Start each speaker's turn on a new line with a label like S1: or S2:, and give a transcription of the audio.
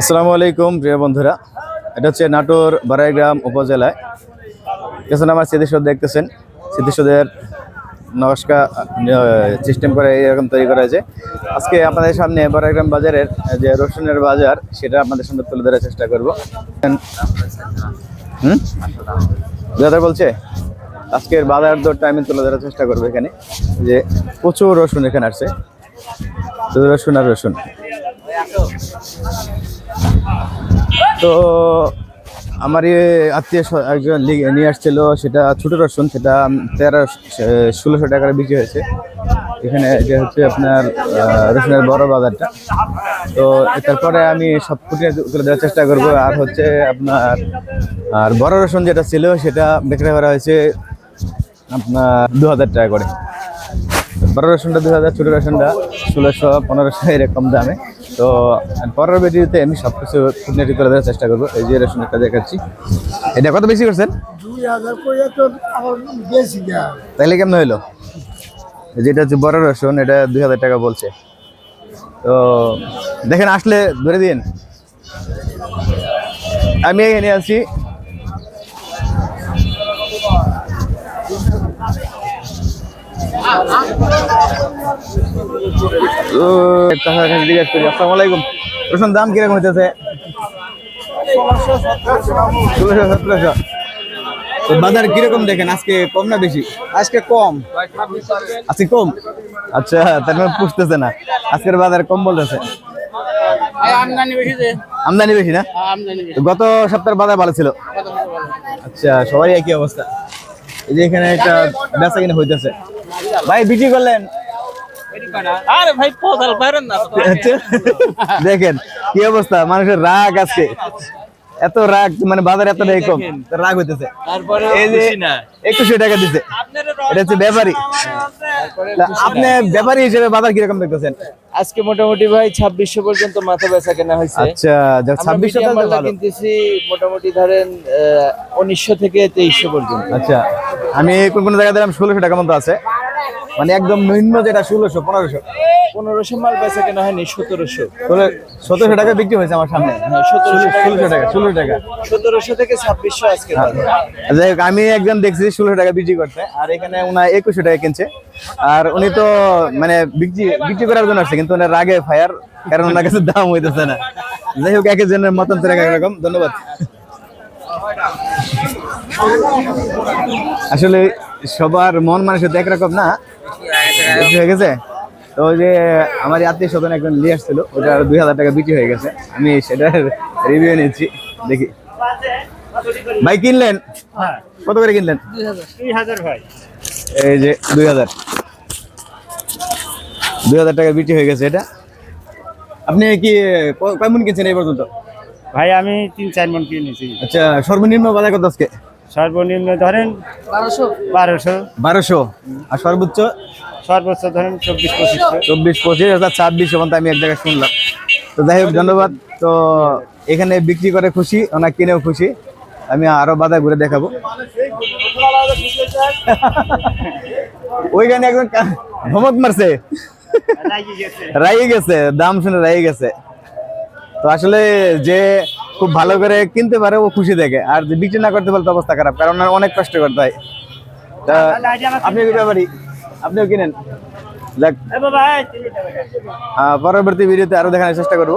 S1: আসসালামু আলাইকুম, প্রিয় বন্ধুরা। এটা হচ্ছে নাটোর বারাইগ্রাম উপজেলায়। পেছনে আমার স্মৃতিসৌধ দেখতেছেন। স্মৃতিসৌধের নমস্কার সিস্টেম করে এরকম তৈরি করা হয়েছে। আজকে আপনাদের সামনে বারাইগ্রাম বাজারের যে রসুনের বাজার, সেটা আপনাদের সামনে তুলে ধরার চেষ্টা করব। হুম? দাদা বলছে, আজকের বাজার দরটা আমি তুলে ধরার চেষ্টা করব এখানে, যে প্রচুর রসুন এখানে আসছে। রসুন আর রসুন। তো আমার আত্মীয় একজন নিয়ে আসছিল, সেটা ছোট রসুন, সেটা তেরো ষোলোশো টাকার বিক্রি হয়েছে। এখানে যে হচ্ছে আপনার রসুনের বড় বাজারটা। তো তারপরে আমি সব ফুটিয়ে তুলে দেওয়ার চেষ্টা করব। আর হচ্ছে আপনার, আর বড় রসুন যেটা ছিল, সেটা বিক্রি করা হয়েছে আপনার দু হাজার টাকা করে। বড় রসুনটা দু হাজার ছোটো রসুনটা ষোলোশো, পনেরোশো, এরকম দামে। তো পরের ভিডিওতে আমি সব কিছু খুঁটিনাটি করে দেওয়ার চেষ্টা করব। এই যে রসুন একটা দেখাচ্ছি। এটা কত বেশি করছেন?
S2: দুই হাজার করে তো আমার বেশি
S1: তাইলে কেমন হইল? যেটা হচ্ছে বড় রসুন এটা দুই হাজার টাকা বলছে। তো দেখেন আসলে ধরে দিন। আমি এখানে আছি। জিজ্ঞেস করি আসসালামু আলাইকুম। রসুন দাম কীরকম হইতেছে? ষোলোশো সতেরোশো। তো বাজার কীরকম দেখেন? আজকে কম না বেশি?
S2: আজকে কম।
S1: আজকে কম? আচ্ছা তার মানে পুষতেছে না। আজকের বাজার কম বলতেছে।
S2: আমদানি বেশি যে।
S1: আমদানি বেশি না? গত সপ্তাহের বাজার ভালো ছিল? আচ্ছা সবারই একই অবস্থা। এই যে এখানে একটা বেচা কিনে হইতেছে। ভাই বিক্রি করলেন?
S2: আরে ভাই পদাল পারেন না
S1: আচ্ছা, দেখেন কি অবস্থা? মানুষের রাগ আজকে। এত রাগ মানে বাজার এত কম। রাগ হইতেছে।
S2: তারপরে
S1: এই যে একশো টাকা দিছে। এটা হচ্ছে ব্যাপারী। আপনি ব্যাপারী হিসেবে বাজার কীরকম দেখতেছেন?
S3: আজকে মোটামুটি ভাই ছাব্বিশশো পর্যন্ত মাথা বেচা কেনা হয়েছে।
S1: আচ্ছা ছাব্বিশশো
S3: কিনতেছি মোটামুটি ধরেন উনিশশো থেকে তেইশশো পর্যন্ত।
S1: আচ্ছা আমি কোন কোন জায়গায় দিলাম ষোলোশো টাকা মতো আছে। মানে একদম নিম্ন যেটা ষোলোশো পনেরোশো।
S3: পনেরোশো মাল বেচা কেনা হয়নি সতেরোশো।
S1: সতেরোশো টাকা বিক্রি হয়েছে আমার সামনে?
S3: হ্যাঁ
S1: ষোলোশো টাকা ষোলোশো টাকা।
S3: সতেরোশো থেকে ছাব্বিশশো আজকে বাজার।
S1: যাই হোক আমি একজন দেখছি ষোলোশো টাকা বিক্রি করতে আর এখানে ওনার একুশশো টাকা কিনছে। আর উনি তো মানে বিক্রি বিক্রি করার জন্য আসছে কিন্তু ওনার রাগে ফায়ার কারণ ওনার কাছে দাম হইতেছে না। যাই হোক এক একজনের মতন তো এক এক রকম। ধন্যবাদ। আসলে সবার মন মানুষের তো একরকম না। হয়ে গেছে। তো ওই যে আমার আত্মীয় স্বজন একজন নিয়ে আসছিল ওটা দুই হাজার টাকা বিক্রি হয়ে গেছে। আমি সেটার রিভিউ নিচ্ছি দেখি। ভাই কিনলেন? কত করে কিনলেন?
S2: ভাই।
S1: এই যে দুই হাজার। দুই হাজার টাকা বিক্রি হয়ে গেছে এটা। আপনি কি ক- কয় মন কিনছেন এই পর্যন্ত?
S2: ভাই আমি তিন চার মন কিনেছি
S1: আচ্ছা সর্বনিম্ন বাজার কত আজকে?
S2: সর্বনিম্ন ধরেন বারোশো। বারোশো।
S1: বারোশো। আর সর্বোচ্চ?
S2: চব্বিশ
S1: পঁচিশ হাজার ছাব্বিশ পর্যন্ত আমি এক জায়গায় শুনলাম। যাই হোক, ধন্যবাদ। তো এখানে বিক্রি করে খুশি, ওনার কিনেও খুশি। আমি আরও বাজার ঘুরে দেখাবো। ওইখানে একজন ধমক মারছে। রাইয়ে গেছে, দাম শুনে রাইয়ে গেছে। তো আসলে যে খুব ভালো করে কিনতে পারে, ও খুশি দেখে। আর বিক্রি না করতে পারলে অবস্থা খারাপ, কারণ অনেক কষ্ট করতে হয়। আপনি আপনিও কিনেন। যাক। পরবর্তী ভিডিওতে আরও দেখানোর চেষ্টা করব।